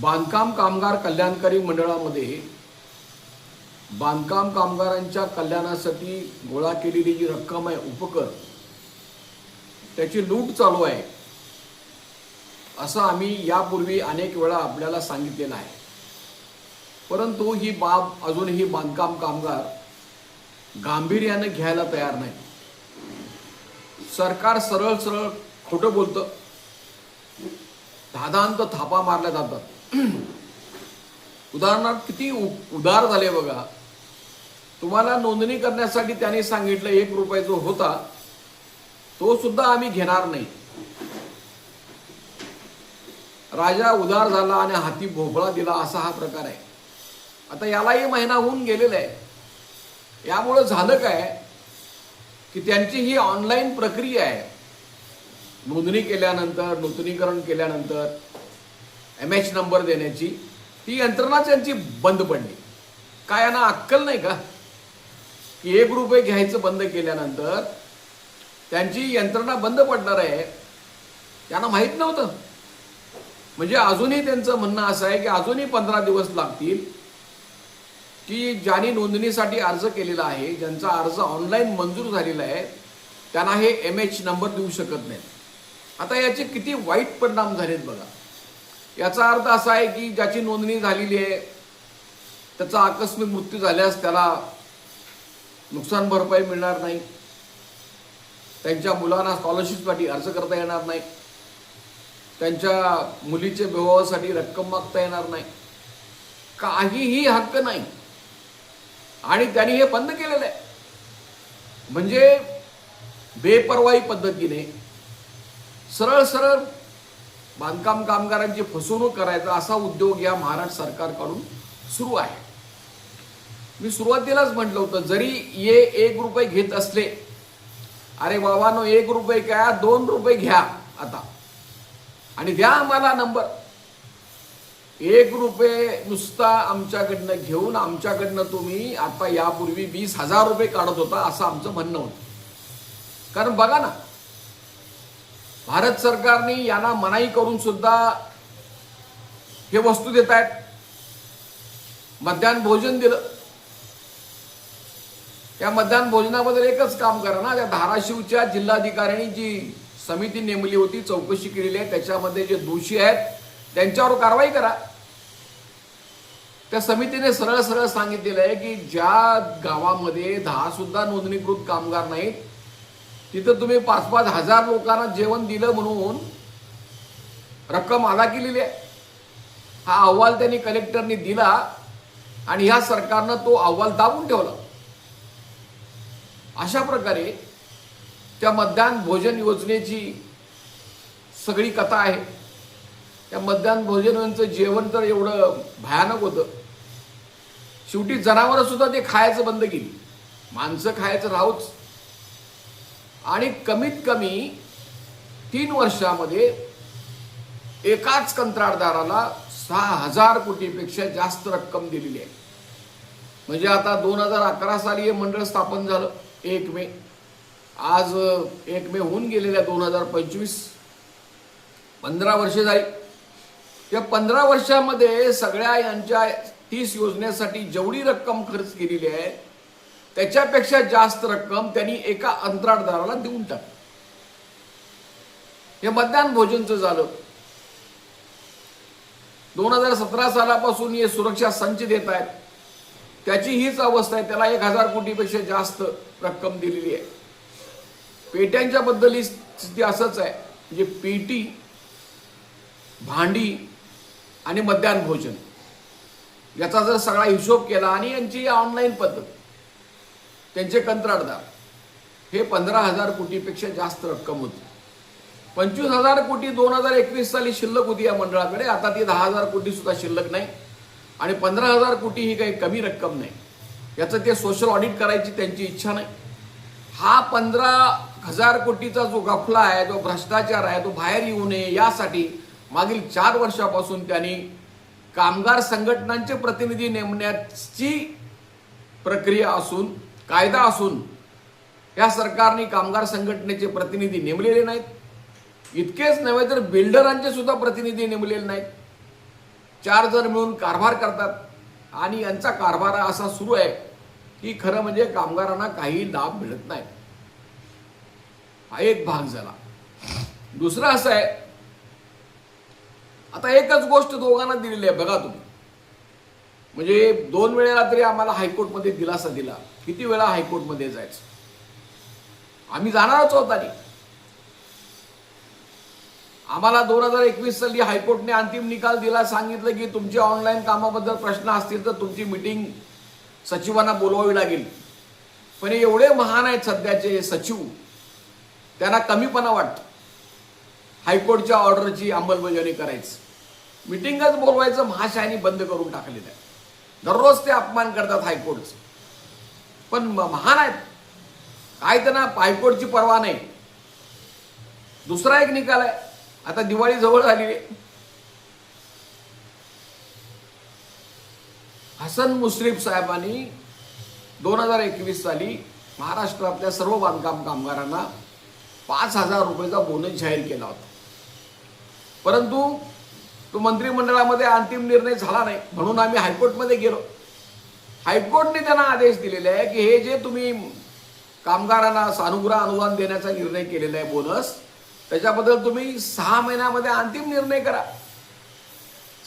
बांधकाम कामगार कल्याणकारी मंडळामध्ये बांधकाम कामगारांच्या कल्याणासाठी गोळा केलेली जी रक्कम आहे उपकर त्याची लूट चालू आहे असं आम्ही यापूर्वी अनेक वेळा आपल्याला सांगितलेलं आहे. परंतु ही बाब अजूनही बांधकाम कामगार गांभीर्याने घ्यायला तयार नाही. सरकार सरळ सरळ खोटं बोलतं. धादांत थापा मारल्या जातात. उदाहरणार्थ किती उ- उदार झाले बघा. तुम्हाला नोंदणी करण्यासाठी त्याने सांगितलं एक रुपये जो होता तो सुद्धा आम्ही घेणार नाही. राजा उदार झाला आणि हाती भोपळा दिला असा हा प्रकार आहे. आता यालाही महिना होऊन गेलेला आहे. यामुळं झालं काय की त्यांची ही ऑनलाईन प्रक्रिया आहे. नोंदणी केल्यानंतर नूतनीकरण केल्यानंतर एम एच नंबर देण्याची ती यंत्रणा त्यांची बंद पडली. काय यांना अक्कल नाही का? की एक रुपये घ्यायचं बंद केल्यानंतर त्यांची यंत्रणा बंद पडणार आहे त्यांना माहीत नव्हतं. म्हणजे अजूनही त्यांचं म्हणणं असं आहे की अजूनही पंधरा दिवस लागतील की ज्यांनी नोंदणीसाठी अर्ज केलेला आहे ज्यांचा अर्ज ऑनलाईन मंजूर झालेला आहे त्यांना हे एम एच नंबर देऊ शकत नाहीत. आता याचे किती वाईट परिणाम झालेत बघा. याचा अर्थ असा आहे की ज्याची नोंदणी झालेली आहे त्याचा आकस्मिक मृत्यू झाल्यास त्याला नुकसान भरपाई मिळणार नाही. त्यांच्या मुलांना स्कॉलरशिपसाठी अर्ज करता येणार नाही. त्यांच्या मुलीच्या विवाहासाठी रक्कम मागता येणार नाही. काहीही हक्क नाही. आणि त्यांनी हे बंद केलेलं आहे. म्हणजे बेपर्वाई पद्धतीने सरळ सरळ बांधकाम कामगारांची फसवणूक करायचा असा उद्योग या महाराष्ट्र सरकारकडून सुरू आहे. मी सुरुवातीलाच म्हटलं होतं जरी ये एक रुपये घेत असले अरे बाबानो एक रुपये काय दोन रुपये घ्या आता. आणि द्या आम्हाला नंबर. एक रुपये नुसता आमच्याकडनं घेऊन आमच्याकडनं तुम्ही आता यापूर्वी वीस हजार रुपये काढत होता असं आमचं म्हणणं होतं. कारण बघा ना भारत सरकारने यांना मनाई करून सुद्धा हे वस्तू देत आहेत मध्यान्ह भोजन दिलं. त्या मध्यान्ह भोजनाबद्दल एकच काम करा ना. त्या धाराशिवच्या जिल्हाधिकाऱ्यांनी जी समिती नेमली होती चौकशी केलेली आहे त्याच्यामध्ये जे दोषी आहेत त्यांच्यावर कारवाई करा. त्या समितीने सरळ सरळ सांगितलेलं आहे की ज्या गावामध्ये दहा सुद्धा नोंदणीकृत कामगार नाहीत तिथं तुम्ही पाच पाच हजार लोकांना जेवण दिलं म्हणून रक्कम अदा केलेली आहे. हा अहवाल त्यांनी कलेक्टरनी दिला आणि ह्या सरकारनं तो अहवाल दाबून ठेवला. अशा प्रकारे त्या मध्यान्ह भोजन योजनेची सगळी कथा आहे. त्या मध्यान्ह भोजनांचं जेवण तर एवढं भयानक होतं. शेवटी जनावरंसुद्धा ते खायचं बंद केली. माणसं खायचं राहूच आणि कमीत कमी तीन वर्षामध्ये एकाच कंत्राटदाराला सहा हजार कोटीपेक्षा जास्त रक्कम दिलेली आहे. म्हणजे आता दोन हजार अकरा साली हे मंडळ स्थापन झालं एक मे. आज एक मे होऊन गेलेल्या दोन हजार पंचवीस. पंधरा वर्षे झाली. या पंधरा वर्षामध्ये सगळ्या यांच्या तीस योजनेसाठी जेवढी रक्कम खर्च केलेली आहे त्याच्यापेक्षा जास्त रक्कम त्यांनी एका अंतराळदाराला देऊन टाकली. हे मतदान भोजनचं झालं. दोन हजार सतरा सालापासून हे सुरक्षा संच देत आहेत. त्याची हीच अवस्था आहे. त्याला एक हजार कोटीपेक्षा जास्त रक्कम दिलेली आहे. पेट्यांच्या बद्दल स्थिती असंच आहे. म्हणजे पेटी भांडी आणि मध्यान्ह भोजन. याचा जर सगळा हिशोब केला आणि यांची ऑनलाईन पद्धत. त्यांचे कंत्राटदार. हे पंधरा हजार कोटीपेक्षा जास्त रक्कम होती. पंचवीस हजार कोटी दोन हजार एकवीस साली शिल्लक होती या मंडळाकडे. आता ती दहा हजार कोटी सुद्धा शिल्लक नाही. आणि पंधरा हजार कोटी ही काही कमी रक्कम नाही. याचं ते सोशल ऑडिट करायची त्यांची इच्छा नाही. हा पंधरा हजार कोटीचा जो गफला आहे जो भ्रष्टाचार आहे तो बाहेर येऊ नये यासाठी मागील चार वर्षापासून त्यांनी कामगार संघटनांचे प्रतिनिधी नेमण्याची प्रक्रिया असून कायदा असून या सरकारने कामगार संघटनेचे प्रतिनिधी नेमलेले नाहीत. इतकेच नव्हे तर बिल्डरांचे सुद्धा प्रतिनिधी नेमलेले नाहीत. चार जण मिळून कारभार करतात आणि यांचा कारभार असा सुरू आहे की खरं म्हणजे कामगारांना काही लाभ मिळत नाही. हा एक भाग झाला. दुसरं असं आहे आता एकच गोष्ट दोघांना दिलेली आहे बघा तुम्ही. म्हणजे दोन वेळेला तरी आम्हाला हायकोर्टमध्ये दिलासा दिला. किती वेळा हायकोर्टमध्ये जायचं? आम्ही जाणारच होत आणि. आम्हाला दोन हजार एकवीस साली हायकोर्टने अंतिम निकाल दिला सांगितलं की तुमचे ऑनलाईन कामाबद्दल प्रश्न असतील तर तुमची मिटिंग सचिवांना बोलवावी लागेल. पण हे एवढे महान आहेत सध्याचे सचिव त्यांना कमीपणा वाटतं. हायकोर्टच्या ऑर्डरची अंमलबजावणी करायचं. मिटिंगच बोलवायचं महाशायनी बंद करून टाकलेलं आहे. दररोज ते अपमान करतात हायकोर्टचे. पण महान आहेत. काय त्यांना हायकोर्टची पर्वा नाही. दुसरा एक निकाल आहे. आता दिवाळी जवळ झाली. आहे हसन मुश्रीफ साहेबांनी दोन हजार एकवीस साली महाराष्ट्रातल्या सर्व बांधकाम कामगारांना पाच हजार रुपयेचा बोनस जाहीर केला होता. परंतु तो मंत्रिमंडळामध्ये अंतिम निर्णय झाला नाही. म्हणून आम्ही हायकोर्टमध्ये गेलो. हायकोर्टने त्यांना आदेश दिलेले आहे की हे जे तुम्ही कामगारांना सानुग्रह अनुदान देण्याचा निर्णय केलेला आहे बोनस त्याच्याबद्दल तुम्ही सहा महिन्यामध्ये अंतिम निर्णय करा.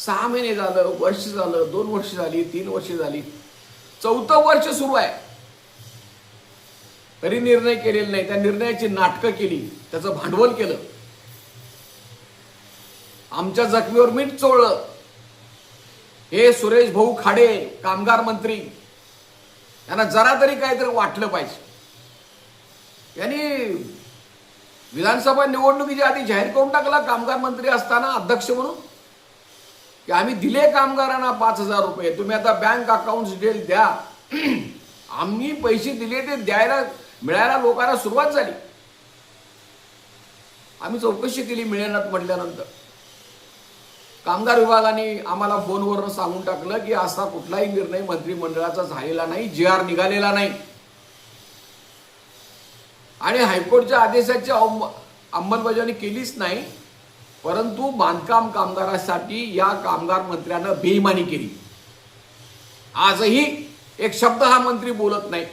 सहा महिने झालं वर्ष झालं दोन वर्ष झाली तीन वर्ष झाली. चौथं वर्ष सुरू आहे. तरी निर्णय केलेला नाही. त्या निर्णयाची नाटकं केली. त्याचं भांडवल केलं. आमच्या जखमीवर मीठ चोळलं. हे सुरेश भाऊ खाडे कामगार मंत्री यांना जरा तरी काहीतरी वाटलं पाहिजे. यांनी विधानसभा निवडणुकीच्या आधी जाहीर करून टाकला कामगार मंत्री असताना अध्यक्ष म्हणून. की आम्ही दिले कामगारांना पाच हजार रुपये तुम्ही आता बँक अकाउंट डिटेल द्या. आम्ही पैसे दिले ते द्यायला मिळायला लोकांना सुरुवात झाली. आम्ही चौकशी केली मिळेनात म्हटल्यानंतर. कामगार विभागाने आम्हाला फोनवरून सांगून टाकलं की असा कुठलाही निर्णय मंत्रिमंडळाचा झालेला नाही जे आर निघालेला नाही. आणि हायकोर्टच्या आदेशाची अंमलबजावणी केलीच नाही परंतु बांधकाम कामगारासाठी या कामगार मंत्र्यानं बेईमानी केली. आजही एक शब्द हा मंत्री बोलत नाही.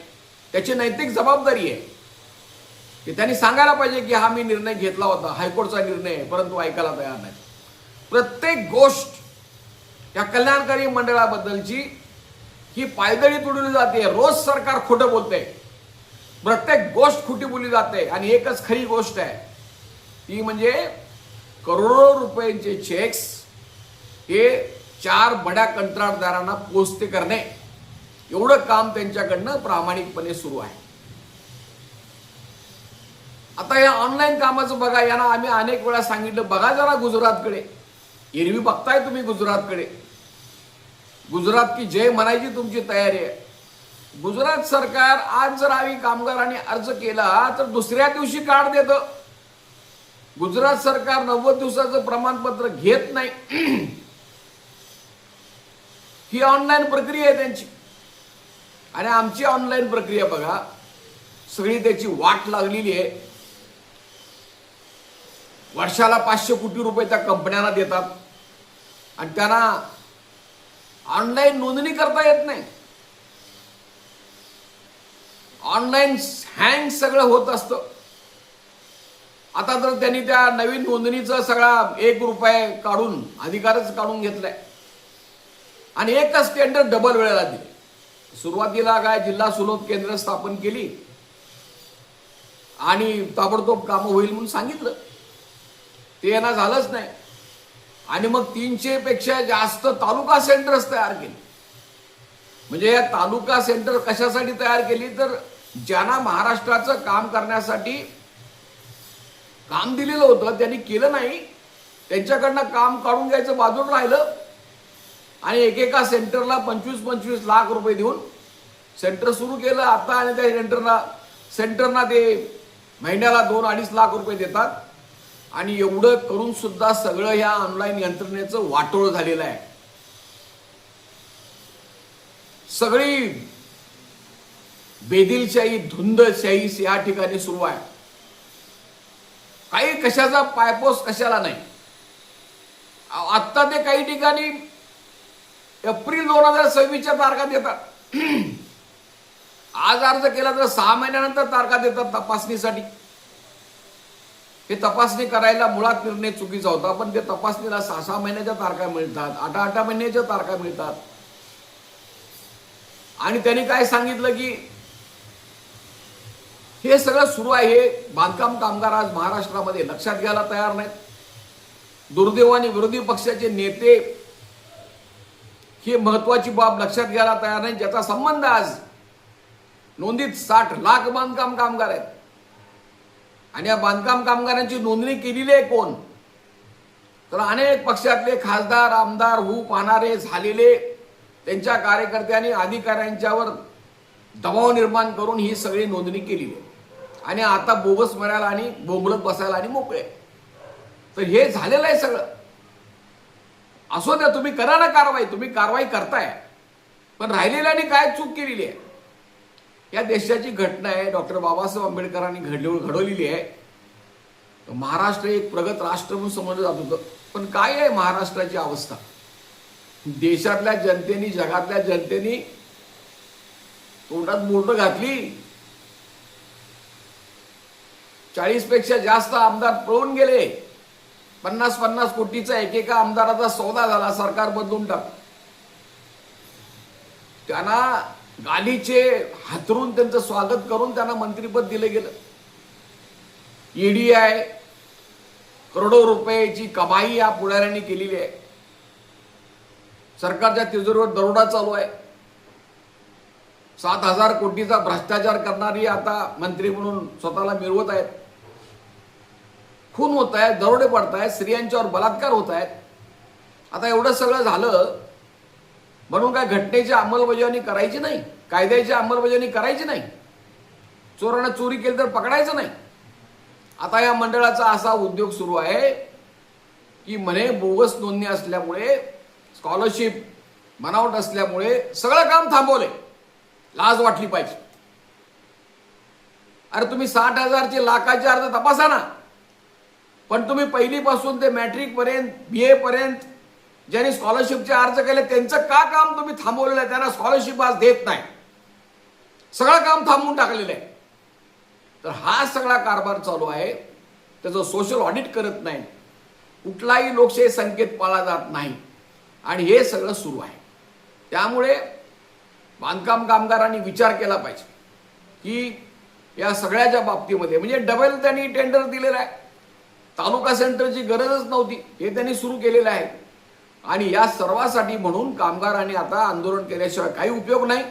त्याची नैतिक जबाबदारी आहे. की त्यांनी सांगायला पाहिजे की हा मी निर्णय घेतला होता हायकोर्टचा निर्णय आहे परंतु ऐकायला तयार नाही प्रत्येक गोष्ट या कल्याणकारी मंडळाबद्दलची ही पायदळी तुडवली जाते. रोज सरकार खोटं बोलते प्रत्येक गोष्ट खोटी बोलली जाते आणि एकच खरी गोष्ट आहे. ती म्हणजे करोडो रुपयांचे चेक्स हे चार बड्या कंत्राटदारांना पोचते करणे. एवढं काम त्यांच्याकडनं प्रामाणिकपणे सुरू आहे. आता या ऑनलाईन कामाचं बघा. यांना आम्ही अनेक वेळा सांगितलं बघा जरा गुजरातकडे. एरवी बघताय तुम्ही गुजरातकडे. गुजरात की जय म्हणायची तुमची तयारी आहे. गुजरात सरकार आज जर आम्ही कामगारांनी अर्ज केला तर दुसऱ्या दिवशी कार्ड देतं. गुजरात सरकार नव्वद दिवसाचं प्रमाणपत्र घेत नाही. ही ऑनलाईन प्रक्रिया आहे त्यांची. आणि आमची ऑनलाईन प्रक्रिया बघा सगळी त्याची वाट लागलेली आहे. वर्षाला पाचशे कोटी रुपये त्या कंपन्यांना देतात. आणि त्यांना ऑनलाईन नोंदणी करता येत नाही. ऑनलाईन हँग सगळं होत असतं. आता तर त्यांनी त्या नवीन नोंदणीचा सगळा एक रुपये काढून अधिकारच काढून घेतलाय. आणि एकच टेंडर डबल वेळेला दिले. सुरुवातीला काय जिल्हा सुलभ केंद्र स्थापन केली. आणि ताबडतोब कामं होईल म्हणून सांगितलं. ते यांना झालंच नाही. आणि मग तीनशे पेक्षा जास्त तालुका सेंटर्स तयार केली. म्हणजे या तालुका सेंटर कशासाठी तयार केली? तर ज्यांना महाराष्ट्राचं काम करण्यासाठी काम दिलेलं होतं त्यांनी केलं नाही. त्यांच्याकडनं काम काढून घ्यायचं बाजूला राहिलं आणि एकेका सेंटरला पंचवीस पंचवीस लाख रुपये देऊन सेंटर सुरू केलं. आता आणि त्या सेंटरला सेंटरना ते महिन्याला दोन अडीच लाख रुपये देतात. आणि एवढं करून सुद्धा सगळं ह्या ऑनलाईन यंत्रणेचं वाटोळ झालेलं आहे. सगळी बेदिलशाही धुंदशाही या ठिकाणी सुरू आहे. काही कशाचा पायपोस कशाला नाही. आत्ता ते काही ठिकाणी एप्रिल दोन हजार सव्वीसच्या तारखा देतात. आज अर्ज केला तर सहा महिन्यानंतर तारखा देतात तपासणीसाठी. हे तपासणी करायला मुळात निर्णय चुकीचा होता पण ते तपासणीला सहा सहा महिन्याच्या तारखा मिळतात आठ आठ महिन्याच्या तारखा मिळतात. आणि त्यांनी काय सांगितलं की हे सगळं सुरू आहे हे बांधकाम कामगार आज महाराष्ट्रामध्ये लक्षात घ्यायला तयार नाहीत. दुर्दैवाने विरोधी पक्षाचे नेते ही महत्वाची बाब लक्षात घ्यायला तयार नाही ज्याचा संबंध आज नोंदीत साठ लाख बांधकाम कामगार आहेत. आणि या बांधकाम कामगारांची नोंदणी केलेली आहे कोण? तर अनेक पक्षातले खासदार आमदार हू पाहणारे झालेले त्यांच्या कार्यकर्त्यांनी अधिकाऱ्यांच्यावर दबाव निर्माण करून ही सगळी नोंदणी केली आहे. आणि आता बोगस मरायला आणि बोंबलत बसायला आणि मोकळे तर हे झालेलं आहे सगळं. असो द्या तुम्ही करा ना कारवाई तुम्ही कारवाई करताय. पण राहिलेल्याने काय चूक केलेली आहे? या देशाची घटना आहे. डॉक्टर बाबासाहेब आंबेडकरांनी घडली घडवलेली आहे. महाराष्ट्र एक प्रगत राष्ट्र म्हणून समजलं जात होतं. पण काय आहे महाराष्ट्राची अवस्था? देशातल्या जनतेनी जगातल्या जनतेनी तोंडात बोट घातली. चाळीसपेक्षा जास्त आमदार पळून गेले. पन्नास पन्नास कोटीचा एकेका आमदाराचा सौदा झाला सरकार बदलून टाक त्यांना गालीचे हातरून त्यांचं स्वागत करून त्यांना मंत्रीपद दिलं गेलं. ईडी आहे करोडो रुपयाची कमाई या पुढाऱ्यांनी केलेली आहे. सरकारच्या तिजोरीवर दरोडा चालू आहे. सात हजार कोटीचा भ्रष्टाचार करणारी आता मंत्री म्हणून स्वतःला मिळवत आहेत. खून होत आहेत दरोडे पडत आहेत स्त्रियांच्यावर बलात्कार होत आहेत. आता एवढं सगळं झालं म्हणून काय घटनेची अंमलबजावणी करायची नाही? कायद्याची अंमलबजावणी करायची नाही? चोरानं चोरी केली तर पकडायचं नाही? आता या मंडळाचा असा उद्योग सुरू आहे की म्हणे बोगस नोंदणी असल्यामुळे स्कॉलरशिप बनावट असल्यामुळे सगळं काम थांबवले लाज वाटली पाहिजे. अरे तुम्ही साठ हजारचे लाखाचे अर्ज तपासा ना. पण तुम्ही पहिलीपासून ते मॅट्रिक पर्यंत बी ए पर्यंत ज्यांनी स्कॉलरशिपचे अर्ज केले त्यांचं का काम तुम्ही थांबवलेलं आहे? त्यांना स्कॉलरशिप आज देत नाही. सगळं काम थांबवून टाकलेलं आहे. तर हा सगळा कारभार चालू आहे. त्याचं सोशल ऑडिट करत नाही. कुठलाही लोकशाही संकेत पाळला जात नाही. आणि हे सगळं सुरू आहे. त्यामुळे बांधकाम कामगारांनी विचार केला पाहिजे की या सगळ्याच्या बाबतीमध्ये म्हणजे डबल त्यांनी टेंडर दिलेलं आहे. तालुका सेंटरची गरजच नव्हती. हे त्यांनी सुरू केलेलं आहे. आणि या सर्वासाठी म्हणून कामगारांनी आता आंदोलन केल्याशिवाय काही उपयोग नाही.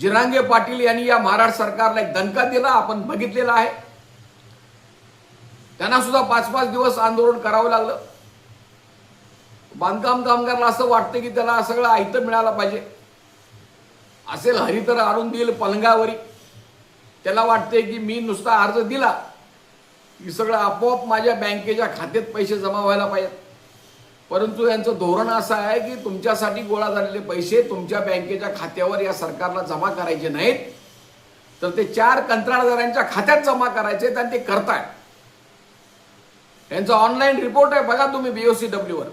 जिरांगे पाटील यांनी या महाराष्ट्र सरकारला एक दणका दिला आपण बघितलेला आहे. त्यांना सुद्धा पाच पाच दिवस आंदोलन करावं लागलं. बांधकाम कामगारला असं वाटतं की त्याला सगळं आयत मिळालं पाहिजे. असेल हरी तर आणून देईल पलंगावरी. त्याला वाटते की मी नुसता अर्ज दिला की सगळं आपोआप माझ्या बँकेच्या खात्यात पैसे जमा व्हायला पाहिजेत. परंतु यांचं धोरण असं आहे की तुमच्यासाठी गोळा झालेले पैसे तुमच्या बँकेच्या खात्यावर या सरकारला जमा करायचे नाहीत. तर ते चार कंत्राटदारांच्या खात्यात जमा करायचे आणि ते करतायत. यांचा ऑनलाईन रिपोर्ट आहे बघा तुम्ही बीओसी डब्ल्यूवर.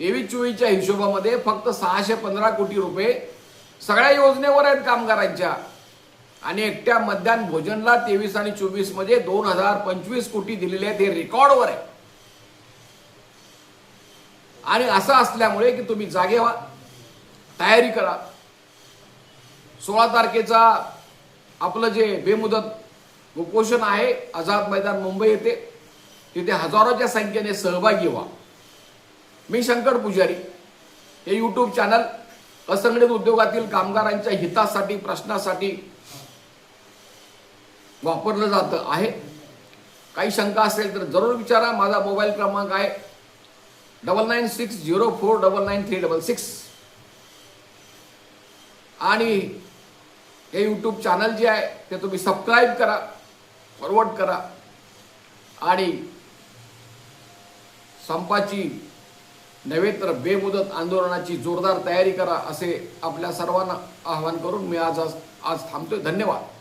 तेवीस चोवीसच्या हिशोबामध्ये फक्त सहाशे पंधरा कोटी रुपये सगळ्या योजनेवर आहेत कामगारांच्या. आणि एकट्या मध्यान भोजनला तेवीस आणि चोवीसमध्ये दोन हजार पंचवीस कोटी दिलेले आहेत हे रेकॉर्डवर आहे. आणि असं असल्यामुळे की तुम्ही जागे व्हा तयारी करा. सोळा तारखेचा आपलं जे बेमुदत उपोषण आहे आझाद मैदान मुंबई येथे तिथे हजारोच्या संख्येने सहभागी व्हा. मी शंकर पुजारी हे यूट्यूब चॅनल असंघटित उद्योगातील कामगारांच्या हितासाठी प्रश्नासाठी वापरलं जातं आहे. काही शंका असेल तर जरूर विचारा. माझा मोबाईल क्रमांक आहे double nine six zero four double nine three double six आणि हे यूट्यूब चॅनल जे आहे ते तुम्ही सबस्क्राईब करा फॉरवर्ड करा. आणि संपाची नव्हे तर बेमुदत आंदोलनाची जोरदार तयारी करा असे आपल्या सर्वांना आवाहन करून मी आज आज आज थांबतोय. धन्यवाद.